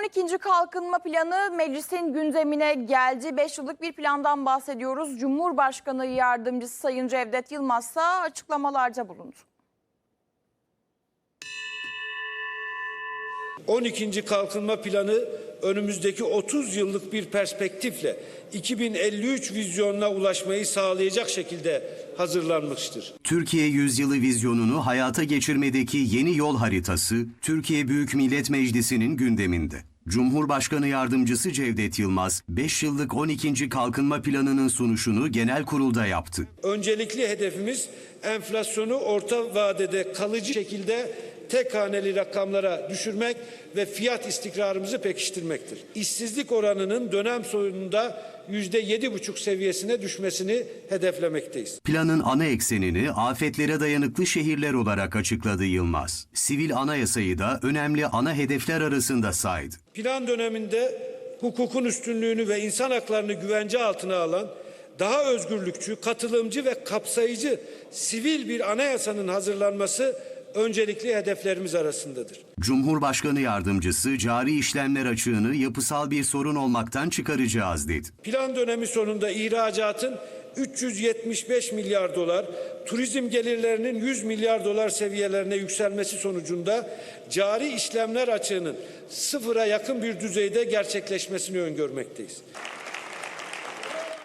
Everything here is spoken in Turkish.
12. Kalkınma Planı meclisin gündemine geldi. 5 yıllık bir plandan bahsediyoruz. Cumhurbaşkanı Yardımcısı Sayın Cevdet Yılmaz ise açıklamalarda bulundu. 12. Kalkınma Planı önümüzdeki 30 yıllık bir perspektifle 2053 vizyonuna ulaşmayı sağlayacak şekilde hazırlanmıştır. Türkiye Yüzyılı vizyonunu hayata geçirmedeki yeni yol haritası Türkiye Büyük Millet Meclisi'nin gündeminde. Cumhurbaşkanı Yardımcısı Cevdet Yılmaz, 5 yıllık 12. Kalkınma Planı'nın sunuşunu genel kurulda yaptı. Öncelikli hedefimiz enflasyonu orta vadede kalıcı şekilde tek haneli rakamlara düşürmek ve fiyat istikrarımızı pekiştirmektir. İşsizlik oranının dönem sonunda yüzde yedi buçuk seviyesine düşmesini hedeflemekteyiz. Planın ana eksenini afetlere dayanıklı şehirler olarak açıkladı Yılmaz. Sivil anayasayı da önemli ana hedefler arasında saydı. Plan döneminde hukukun üstünlüğünü ve insan haklarını güvence altına alan daha özgürlükçü, katılımcı ve kapsayıcı sivil bir anayasanın hazırlanması öncelikli hedeflerimiz arasındadır. Cumhurbaşkanı Yardımcısı cari işlemler açığını yapısal bir sorun olmaktan çıkaracağız dedi. Plan dönemi sonunda ihracatın 375 milyar dolar, turizm gelirlerinin 100 milyar dolar seviyelerine yükselmesi sonucunda cari işlemler açığının sıfıra yakın bir düzeyde gerçekleşmesini öngörmekteyiz.